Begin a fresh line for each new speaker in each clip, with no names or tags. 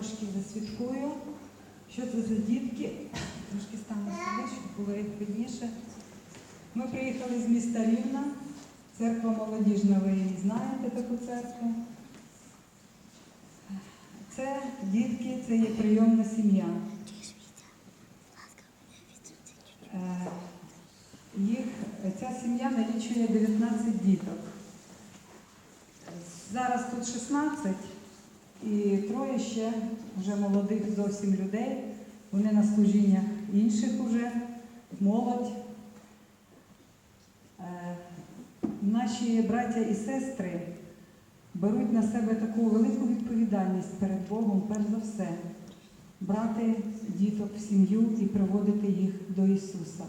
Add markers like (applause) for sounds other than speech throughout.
трошки засвідкую, що це за дітки. Трошки стану сюди, щоб було як видніше. Ми приїхали з міста Рівна, церква молодіжна, ви її знаєте таку церкву. Це дітки, це є прийомна сім'я. Е, Їх, ця сім'я налічує 19 діток. Зараз тут 16 і троє ще вже молодих зовсім людей. Вони на служіннях інших уже, молодь. Е, Наші браття і сестри беруть на себе таку велику відповідальність перед Богом, перш за все, брати діток в сім'ю і приводити їх до Ісуса.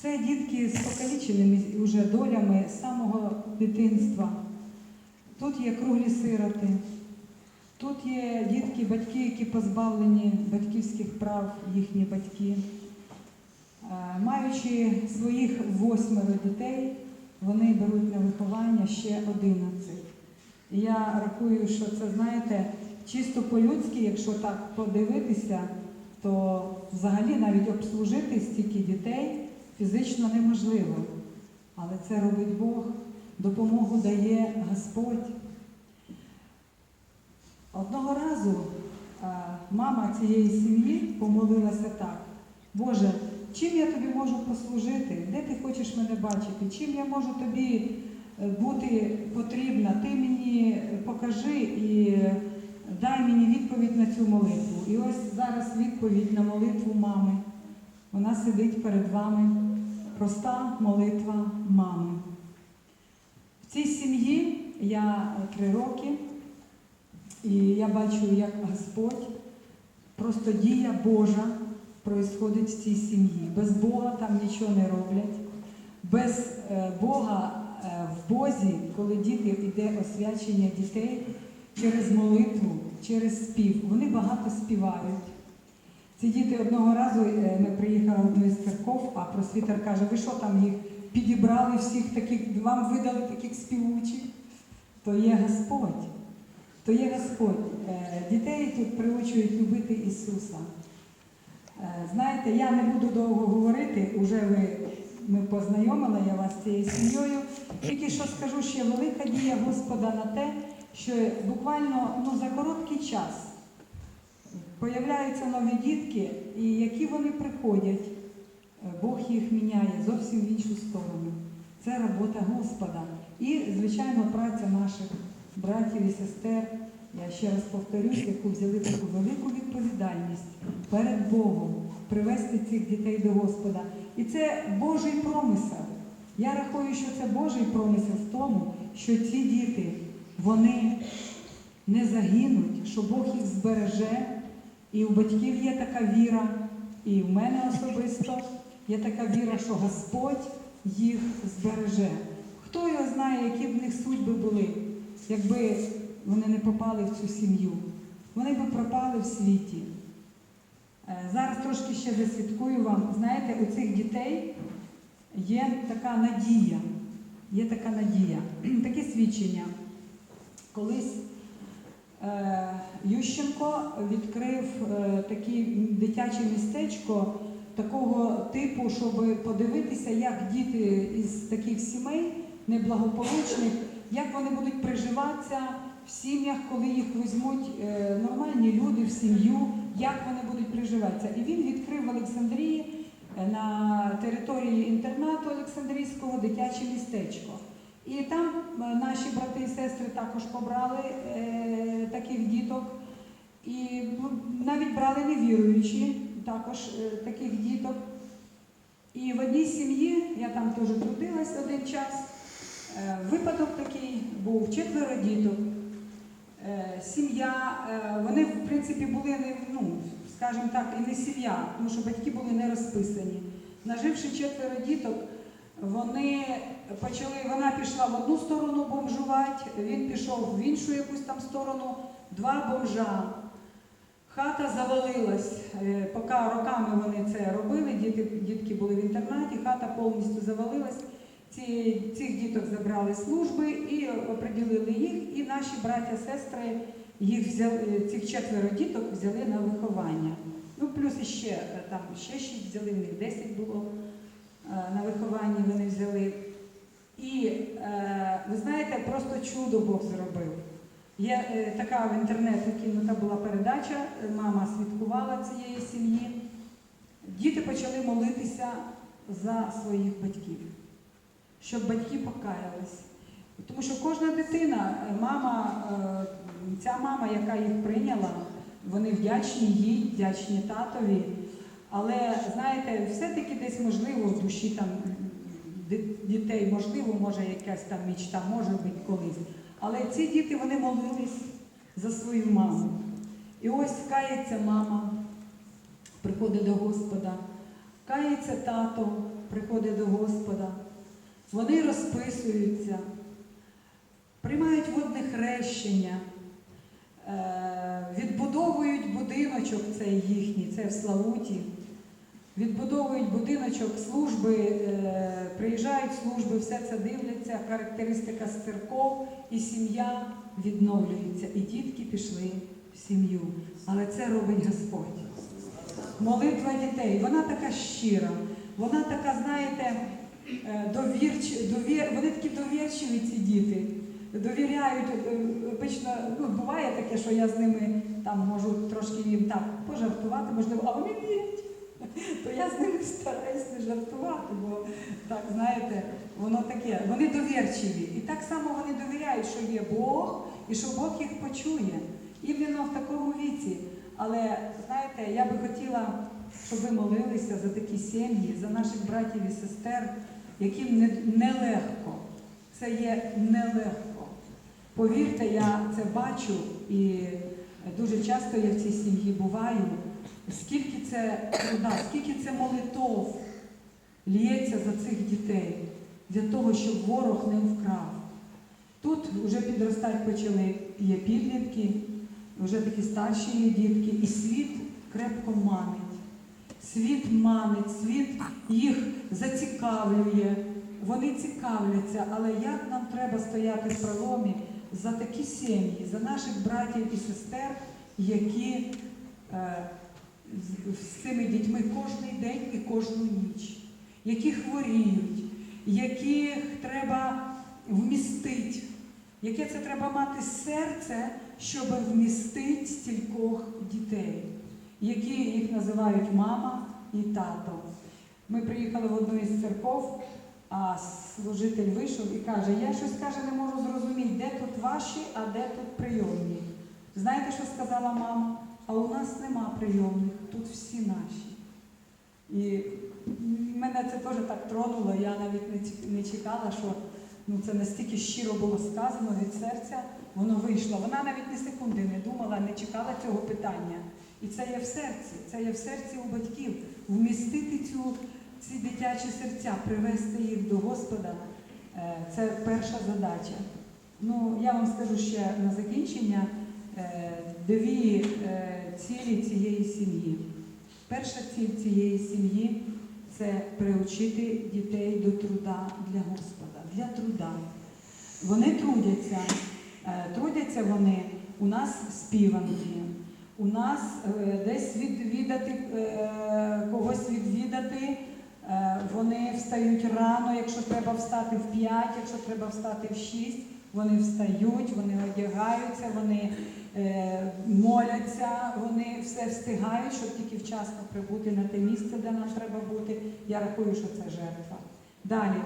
Це дітки з покаліченими уже долями з самого дитинства. Тут є круглі сироти, тут є дітки, батьки, які позбавлені батьківських прав, їхні батьки. Е, Маючи своїх восьмеро дітей, вони беруть на виховання ще 11. І я рахую, що це, знаєте, чисто по-людськи, якщо так подивитися, то взагалі навіть обслужити стільки дітей фізично неможливо. Але це робить Бог, допомогу дає Господь. Одного разу е, мама цієї сім'ї помолилася так. Боже, чим я тобі можу послужити? Де ти хочеш мене бачити? Чим я можу тобі е, бути потрібна? Ти мені покажи і дай мені відповідь на цю молитву. І ось зараз відповідь на молитву мами. Вона сидить перед вами. Проста молитва мами. В цій сім'ї я три роки, і я бачу, як Господь, просто дія Божа происходить в цій сім'ї. Без Бога там нічого не роблять. Без е, Бога е, в Бозі, коли діти йде освячення дітей через молитву, через спів, вони багато співають. Ці діти одного разу е, ми приїхали в одну із церков, а просвітер каже, ви що там їх підібрали всіх таких, вам видали таких співучих? То є Господь. То є Господь. Е, Дітей тут приучують любити Ісуса. Е, Знаєте, я не буду довго говорити, уже ви, ми познайомили я вас з цією сім'єю. Тільки що скажу, ще велика дія Господа на те, що буквально ну, за короткий час появляються нові дітки, і які вони приходять, е, Бог їх міняє зовсім в іншу сторону. Це робота Господа. І, звичайно, праця наших братів і сестер, я ще раз повторюсь, яку взяли таку велику відповідальність перед Богом привести цих дітей до Господа. І це Божий промисел. Я рахую, що це Божий промисел в тому, що ці діти, вони не загинуть, що Бог їх збереже. І у батьків є така віра, і в мене особисто є така віра, що Господь їх збереже. Хто його знає, які в них судьби були, якби вони не попали в цю сім'ю. Вони би пропали в світі. Е, Зараз трошки ще засвідкую вам. Знаєте, у цих дітей є така надія. Є така надія. (clears throat) Таке свідчення. Колись Е, Ющенко відкрив е, таке дитяче містечко такого типу, щоб подивитися, як діти із таких сімей неблагополучних, як вони будуть приживатися в сім'ях, коли їх візьмуть е, нормальні люди в сім'ю, як вони будуть приживатися. І він відкрив в Олександрії е, на території інтернату Олександрійського дитяче містечко. І там е, наші брати і сестри також побрали таких діток. І ну, навіть брали невіруючі також таких діток. І в одній сім'ї, я там теж трудилась один час, випадок такий був четверо діток. Е, сім'я, е, вони в принципі були ну, скажімо так, і не сім'я, тому що батьки були не розписані. Наживши четверо діток, вони почали, вона пішла в одну сторону бомжувати, він пішов в іншу якусь там сторону, два бомжа. Хата завалилась, Е, поки роками вони це робили, діти, дітки були в інтернаті, хата повністю завалилась. Ці, цих діток забрали служби і оприділили їх, і наші браття, сестри їх взяли, цих четверо діток взяли на виховання. Ну, плюс іще е, там ще шість взяли, в них 10 було е, на вихованні вони взяли. І е, ви знаєте, просто чудо Бог зробив. Є е, така в інтернеті кинута була передача, е, мама слідкувала цієї сім'ї. Діти почали молитися за своїх батьків, щоб батьки покаялись. Тому що кожна дитина, е, мама, е, ця мама, яка їх прийняла, вони вдячні їй, вдячні татові. Але знаєте, все-таки десь можливо в душі там дітей, можливо, може якась там мічта, може бути колись. Але ці діти вони молились за свою маму. І ось кається мама, приходить до Господа, кається тато, приходить до Господа. Вони розписуються, приймають водне хрещення, е, відбудовують будиночок цей їхній, це в Славуті. Відбудовують будиночок, служби, е, приїжджають служби, все це дивляться, характеристика з церков, і сім'я відновлюється. І дітки пішли в сім'ю. Але це робить Господь. Молитва дітей, вона така щира, вона така, знаєте, е, довірч, довір, вони такі довірчиві ці діти. Довіряють, е, обично, ну, буває таке, що я з ними там можу трошки їм так пожартувати, можливо, а вони вірять. То я з ними стараюсь не жартувати, бо так, знаєте, воно таке. Вони довірчиві. І так само вони довіряють, що є Бог і що Бог їх почує. Іменно в такому віці. Але знаєте, я би хотіла, щоб ви молилися за такі сім'ї, за наших братів і сестер, яким не- нелегко. Це є нелегко. Повірте, я це бачу і дуже часто я в цій сім'ї буваю. Скільки це труда, скільки це молитов лється за цих дітей для того, щоб ворог не вкрав. Тут вже підростати почали є підлітки, вже такі старші є дітки, і світ крепко манить. Світ манить, світ їх зацікавлює, вони цікавляться, але як нам треба стояти в проломі за такі сім'ї, за наших братів і сестер, які е, з- цими дітьми кожен день і кожну ніч, які хворіють, яких треба вмістити, яке це треба мати серце, щоб вмістити стількох дітей, які їх називають мама і тато. Ми приїхали в одну із церков, а служитель вийшов і каже, я щось каже, не можу зрозуміти, де тут ваші, а де тут прийомні. Знаєте, що сказала мама? А у нас нема прийомних, тут всі наші. І мене це теж так тронуло, я навіть не чекала, що ну, це настільки щиро було сказано від серця, воно вийшло. Вона навіть ні секунди не думала, не чекала цього питання. І це є в серці, це є в серці у батьків. Вмістити цю, ці дитячі серця, привести їх до Господа е, це перша задача. Ну, я вам скажу ще на закінчення е, дві е, цілі цієї сім'ї. Перша ціль цієї сім'ї це приучити дітей до труда для Господа, для труда. Вони трудяться, трудяться вони у нас співанки, у нас е, десь відвідати, е, когось відвідати. Е, Вони встають рано, якщо треба встати в 5, якщо треба встати в 6, вони встають, вони одягаються, вони моляться, вони все встигають, щоб тільки вчасно прибути на те місце, де нам треба бути. Я рахую, що це жертва. Далі,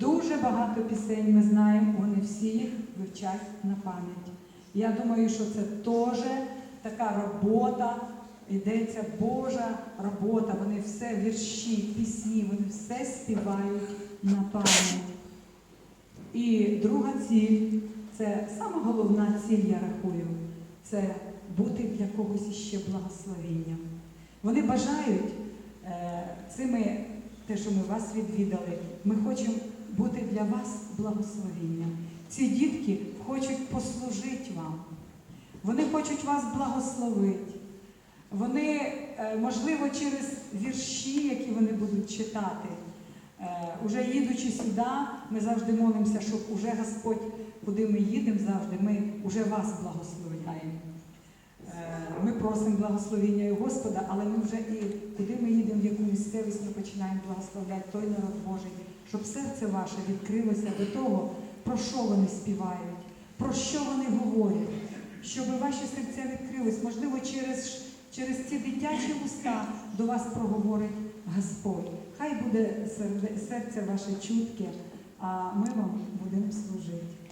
дуже багато пісень ми знаємо, вони всі їх вивчать на пам'ять. Я думаю, що це теж така робота, йдеться Божа робота. Вони все вірші, пісні, вони все співають на пам'ять. І друга ціль це сама головна ціль, я рахую, це бути для когось іще благословенням. Вони бажають е, цими, те, що ми вас відвідали, ми хочемо бути для вас благословенням. Ці дітки хочуть послужити вам. Вони хочуть вас благословити. Вони, е, можливо, через вірші, які вони будуть читати, е, уже їдучи сюди, ми завжди молимося, щоб уже Господь, куди ми їдемо завжди, ми вже вас благословляємо. Ми просимо благословення у Господа, але ми вже і куди ми їдемо, в яку місцевість ми починаємо благословляти той народ Божий, щоб серце ваше відкрилося до того, про що вони співають, про що вони говорять, щоб ваші серця відкрились, можливо, через, через ці дитячі уста до вас проговорить Господь. Хай буде серце ваше чутке, а ми вам будемо служити.